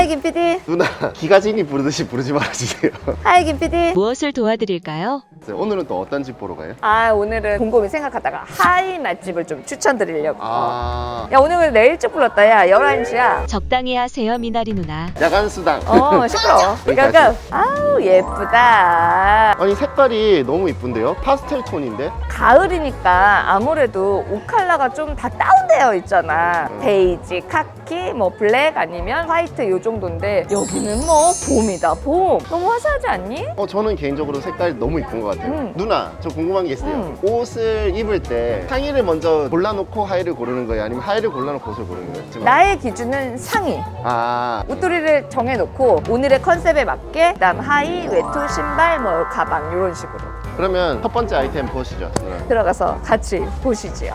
하이 김 PD. 누나 기가진이 부르듯이 부르지 말아주세요. 하이 김 PD. 무엇을 도와드릴까요? 오늘은 또 어떤 집 보러 가요? 아 오늘은 곰곰이 생각하다가 하이 맛집을 좀 추천드리려고. 아 야 오늘 왜 내일 일찍 불렀다 야 11시야. 적당히 하세요, 미나리 누나. 야간 수당. 어 시끄러워. 그러니까 아우 예쁘다. 아니 색깔이 너무 이쁜데요? 파스텔 톤인데? 가을이니까 아무래도 옷 컬러가 좀 다 다운되어 있잖아. 음. 베이지, 카키, 뭐 블랙 아니면 화이트 요정 도인데 여기는 뭐 봄이다 봄. 너무 화사하지 않니? 어 저는 개인적으로 색깔이 너무 이쁜 것 같아요. 음. 누나 저 궁금한 게 있어요. 음. 옷을 입을 때 상의를 먼저 골라놓고 하의를 고르는 거예요? 아니면 하의를 골라놓고 옷을 고르는 거예요? 지금. 나의 기준은 상의. 아 옷도리를 정해놓고 오늘의 컨셉에 맞게 그다음 하의, 외투, 신발, 뭐 가방 이런 식으로 그러면 첫 번째 아이템 보시죠. 누나. 들어가서 같이 보시지요.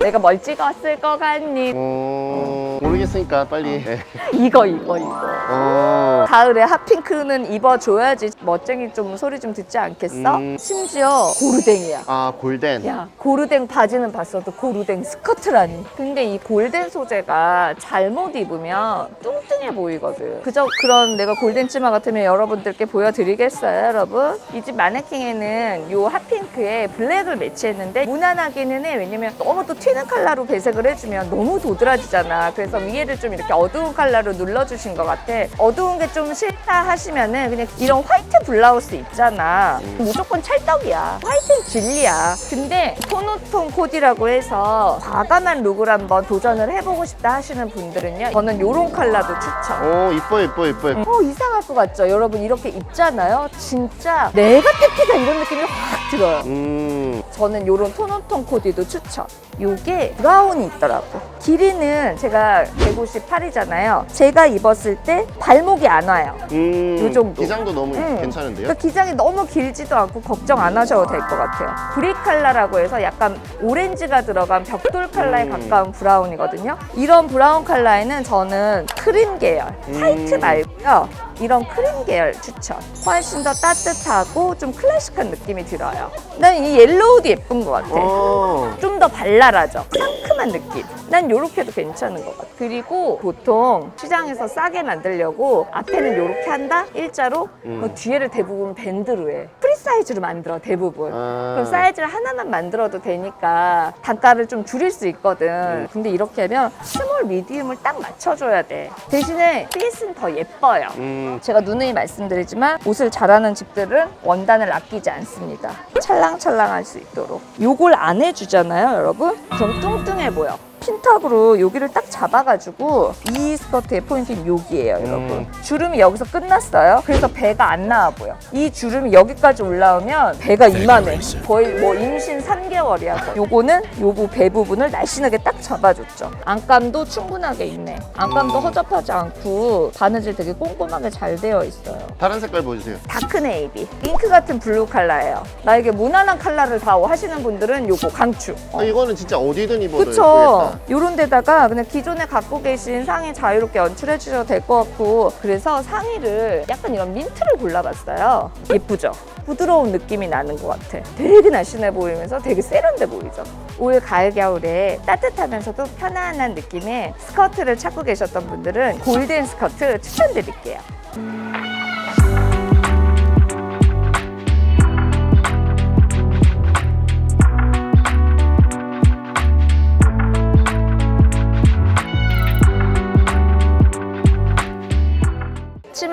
내가 뭘 찍었을 것 같니? 어 모르겠으니까 빨리. 네. 이거 이거 이거. 어 가을에 핫핑크는 입어줘야지 멋쟁이 좀 소리 좀 듣지 않겠어? 음. 심지어 고르댕이야. 아 골덴. 야 고르댕 바지는 봤어도 고르댕 스커트라니 근데 이 골덴 소재가 잘못 입으면 뚱뚱해 보이거든 그저 그런 내가 골덴 치마 같으면 여러분들께 보여드리겠어요 여러분 이 집 마네킹에는 요 핫핑크에 블랙을 매치했는데 무난하기는 해 왜냐면 너무 또 튀는 컬러로 배색을 해주면 너무 도드라지잖아 그래서 위 에를 좀 이렇게 어두운 컬러로 눌러주신 것 같아. 어두운 게 좀 싫다 하시면은 그냥 이런 화이트 블라우스 입잖아. 무조건 찰떡이야. 화이트는 진리야. 근데 톤오톤 코디라고 해서 과감한 룩을 한번 도전을 해보고 싶다 하시는 분들은요 저는 요런 컬러도 추천. 오 이뻐 이뻐 이뻐. 어 이상할 것 같죠? 여러분 이렇게 입잖아요? 진짜 내가 택티다 이런 느낌이 확 들어요 음. 저는 요런 톤온톤 코디도 추천. 요게 브라운이 있더라고. 길이는 제가 158이잖아요. 제가 입었을 때 발목이 안 와요. 음. 요 정도. 기장도 너무 음. 괜찮은데요? 그러니까 기장이 너무 길지도 않고 걱정 안 하셔도 될 것 같아요. 브릭 컬러라고 해서 약간 오렌지가 들어간 벽돌 컬러에 음. 가까운 브라운이거든요. 이런 브라운 컬러에는 저는 크림 계열, 화이트 음. 말고 요. 이런 크림 계열 추천. 훨씬 더 따뜻하고 좀 클래식한 느낌이 들어요. 난 이 옐로우도 예쁜 것 같아. 어. 좀더 발랄하죠. 상큼한 느낌. 난 요렇게도 괜찮은 것 같아. 그리고 보통 시장에서 싸게 만들려고 앞에는 요렇게 한다? 일자로? 음. 그 뒤에를 대부분 밴드로 해. 프리 사이즈로 만들어, 대부분. 아. 그럼 사이즈를 하나만 만들어도 되니까 단가를 좀 줄일 수 있거든. 근데 이렇게 하면 스몰, 미디움을 딱 맞춰줘야 돼. 대신에 핏은 더 예뻐요. 음. 제가 누누이 말씀드리지만 옷을 잘하는 집들은 원단을 아끼지 않습니다. 찰랑찰랑할 수 있도록. 요걸 안 해주잖아요, 여러분? 그럼 뚱뚱해 보여. 핀턱으로 여기를 딱 잡아가지고 이 스커트의 포인트는 여기예요, 여러분. 음. 주름이 여기서 끝났어요. 그래서 배가 안 나와 보여. 이 주름이 여기까지 올라오면 배가 이만해. 거의 뭐 임신 3개월이야. 요거는 요부 배 부분을 날씬하게 딱 잡아줬죠. 안감도 충분하게 있네. 안감도 음. 허접하지 않고 바느질 되게 꼼꼼하게 잘 되어 있어요. 다른 색깔 보여주세요. 다크 네이비, 잉크 같은 블루 컬러예요. 나에게 무난한 컬러를 다 하시는 분들은 요거 강추. 어. 아, 이거는 진짜 어디든 입어도 그쵸. 요런 데다가 그냥 기존에 갖고 계신 상의 자유롭게 연출해 주셔도 될 것 같고 그래서 상의를 약간 이런 민트를 골라봤어요. 예쁘죠? 부드러운 느낌이 나는 것 같아. 되게 날씬해 보이면서 되게 세련돼 보이죠? 올 가을 겨울에 따뜻하면서도 편안한 느낌의 스커트를 찾고 계셨던 분들은 골든 스커트 추천드릴게요.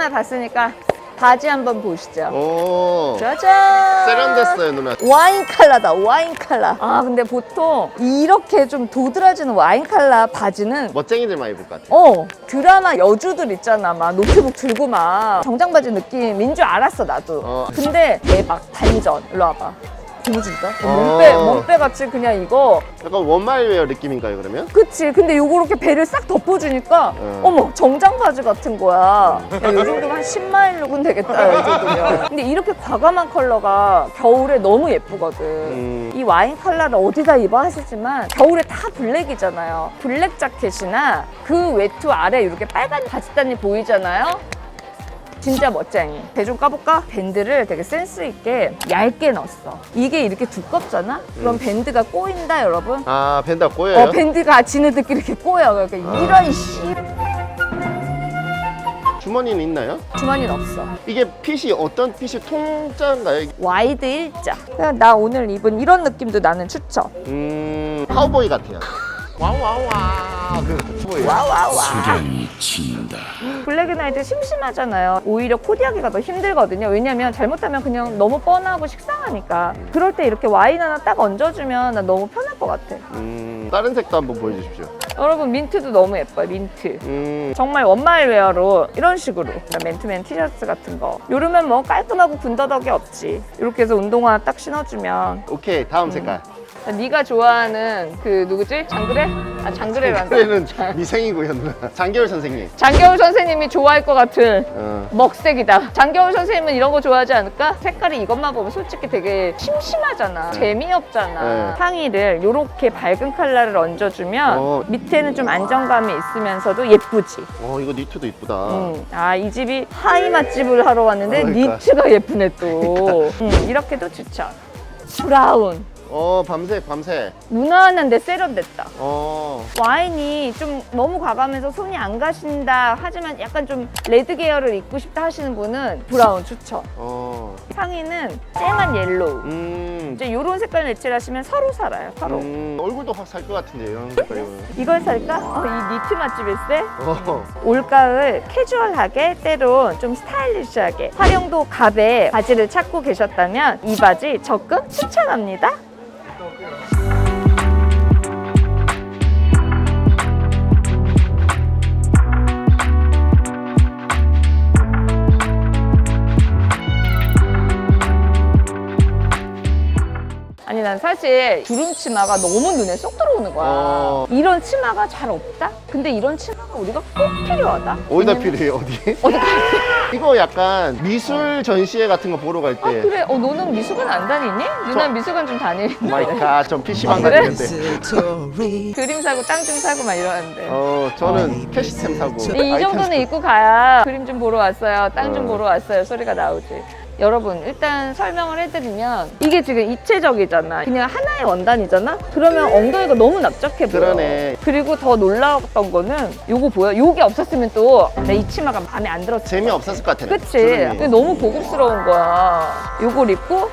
봤으니까 바지 한번 보시죠. 오. 짜잔! 세련됐어요, 누나. 와인 컬러다, 와인 컬러. 아, 근데 보통 이렇게 좀 도드라지는 와인 컬러 바지는 멋쟁이들만 입을 것 같아. 어 드라마 여주들 있잖아 막 노트북 들고 막 정장 바지 느낌인 줄 알았어 나도 어. 근데 대박 반전 일로 와봐 보여준다 어. 몸빼 몸빼 같이 그냥 이거. 약간 원말웨어 느낌인가요, 그러면? 그치. 근데 요렇게 배를 싹 덮어주니까 어. 어머 정장 바지 같은 거야. 야, 요 정도면 한 10마일 룩은 되겠다 이 정도면. 근데 이렇게 과감한 컬러가 겨울에 너무 예쁘거든. 음. 이 와인 컬러를 어디다 입어 하시지만 겨울에 다 블랙이잖아요. 블랙 자켓이나 그 외투 아래 이렇게 빨간 바지단이 보이잖아요 진짜 멋쟁이. 배 좀 까볼까? 밴드를 되게 센스 있게 얇게 넣었어. 이게 이렇게 두껍잖아? 그럼 밴드가 꼬인다, 여러분. 아 밴드가 꼬여요? 어, 밴드가 지네들끼리 이렇게 꼬여. 그러니까 아. 이런 씨. 주머니는 있나요? 주머니는 없어. 이게 핏이 어떤 핏이 통짜인가요? 와이드 일자. 그냥 나 오늘 입은 이런 느낌도 나는 추천. 음 카우보이 같아요 와우 와우 와 석양이 친다. 블랙앤화이트 심심하잖아요. 오히려 코디하기가 더 힘들거든요. 왜냐면 잘못하면 그냥 너무 뻔하고 식상하니까. 그럴 때 이렇게 와인 하나 딱 얹어주면 난 너무 편할 것 같아. 음 다른 색도 한번 보여주십시오 여러분 민트도 너무 예뻐요. 민트. 음 정말 원마일 웨어로 이런 식으로 그러니까 맨투맨 티셔츠 같은 거 요러면 뭐 깔끔하고 군더더기 없지 이렇게 해서 운동화 딱 신어주면 오케이 다음 색깔 네가 좋아하는 그 누구지? 장그래? 아 장그래란다 그래는 미생이고요 누나 장겨울 선생님 장겨울 선생님이 좋아할 것 같은 어. 먹색이다. 장겨울 선생님은 이런 거 좋아하지 않을까? 색깔이 이것만 보면 솔직히 되게 심심하잖아. 재미없잖아. 네. 상의를 이렇게 밝은 컬러를 얹어주면 어. 밑에는 좀 안정감이 있으면서도 예쁘지. 어 이거 니트도 이쁘다 음. 아, 이 집이 하이 맛집을 하러 왔는데 그러니까. 니트가 예쁘네 또. 음, 이렇게도 추천. 브라운. 어 밤색 밤색 무난한데 세련됐다. 어 와인이 좀 너무 과감해서 손이 안 가신다 하지만 약간 좀 레드 계열을 입고 싶다 하시는 분은 브라운 추천. 어. 상의는 쨍한 옐로우. 음. 이제 이런 색깔 매치하시면 서로 살아요. 서로. 음, 얼굴도 확 살 것 같은데 이런 색깔이면 이걸 살까? 어, 이 니트 맛집일세? 어. 올가을 캐주얼하게 때론 좀 스타일리시하게 활용도 갑의 바지를 찾고 계셨다면 이 바지 적극 추천합니다. 사실 주름 치마가 너무 눈에 쏙 들어오는 거야. 어. 이런 치마가 잘 없다? 근데 이런 치마가 우리가 꼭 필요하다. 어디다 왜냐면- 필요해 어디? 어디 가? 이거 약간 미술 전시회 같은 거 보러 갈 때. 아 그래? 어 너는 미술관 안 다니니? 누나 미술관 좀 다니는데. 마이 갓, 전 PC방 아, 그래? 다니는데. 그림 사고 땅 좀 사고 막 이러는데. 어, 저는 캐시템 사고. 이, 이 아이템 정도는. 입고 가야 그림 좀 보러 왔어요. 땅 좀 어. 보러 왔어요. 소리가 나오지. 여러분 일단 설명을 해드리면 이게 지금 입체적이잖아. 그냥 하나의 원단이잖아. 그러면 엉덩이가 너무 납작해 보여. 그러네. 그리고 더 놀라웠던 거는 요거 보여. 요게 없었으면 또 내 이 치마가 마음에 안 들었을 재미 거야. 없었을 것 같아. 그치? 근데 너무 고급스러운 거야. 요걸 입고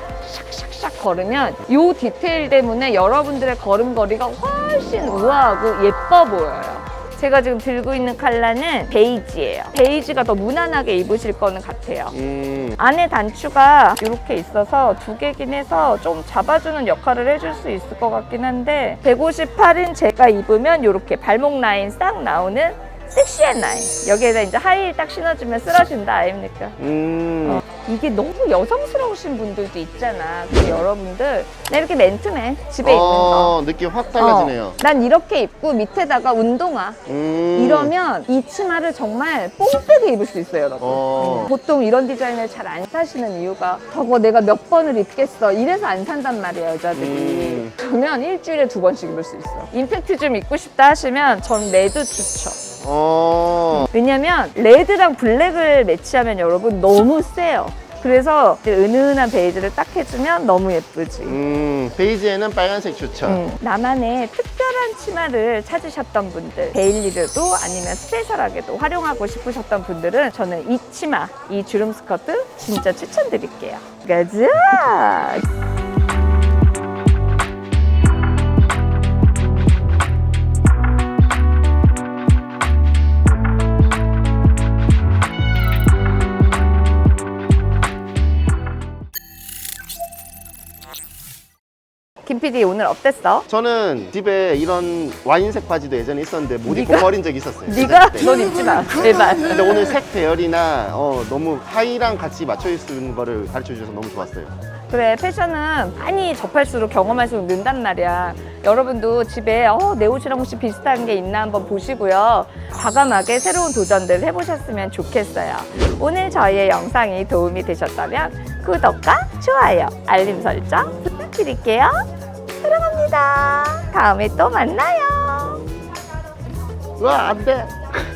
샥샥샥 걸으면 요 디테일 때문에 여러분들의 걸음걸이가 훨씬 우아하고 예뻐 보여요. 제가 지금 들고 있는 컬러는 베이지예요. 베이지가 더 무난하게 입으실 거는 같아요. 음. 안에 단추가 이렇게 있어서 두 개긴 해서 좀 잡아주는 역할을 해줄 수 있을 것 같긴 한데 158인 제가 입으면 이렇게 발목 라인 싹 나오는 섹시한 라인 여기에다 이제 하이힐 딱 신어주면 쓰러진다 아닙니까? 음. 어, 이게 너무 여성스러우신 분들도 있잖아. 근데 여러분들 나 이렇게 맨투맨 집에 있는 거. 어, 느낌 확 달라지네요. 어, 난 이렇게 입고 밑에다가 운동화 음. 이러면 이 치마를 정말 뽕 빼게 입을 수 있어요, 여러분. 어. 음, 보통 이런 디자인을 잘 안 사시는 이유가 저거 내가 몇 번을 입겠어. 이래서 안 산단 말이에요, 여자들이. 음. 그러면 일주일에 두 번씩 입을 수 있어. 임팩트 좀 입고 싶다 하시면 전 레드 추천. 어. 왜냐면 레드랑 블랙을 매치하면 여러분 너무 세요. 그래서 은은한 베이지를 딱 해주면 너무 예쁘지. 음. 베이지에는 빨간색 추천. 음, 나만의 특별한 치마를 찾으셨던 분들, 데일리로도 아니면 스페셜하게도 활용하고 싶으셨던 분들은 저는 이 치마, 이 주름 스커트 진짜 추천드릴게요. 가자! 김 PD 오늘 어땠어? 저는 집에 이런 와인색 바지도 예전에 있었는데 못 입고 네가? 버린 적이 있었어요. 네가? 네. 넌 입지 마, 제발. 근데 오늘 색 배열이나 어, 너무 하이랑 같이 맞춰 입는 거를 가르쳐 주셔서 너무 좋았어요. 그래 패션은 많이 접할수록 경험할수록 는단 말이야 여러분도 집에 어, 내 옷이랑 혹시 비슷한 게 있나 한번 보시고요 과감하게 새로운 도전들 해보셨으면 좋겠어요 오늘 저희의 영상이 도움이 되셨다면 구독과 좋아요 알림 설정 부탁드릴게요 사랑합니다 다음에 또 만나요 와, 안 돼.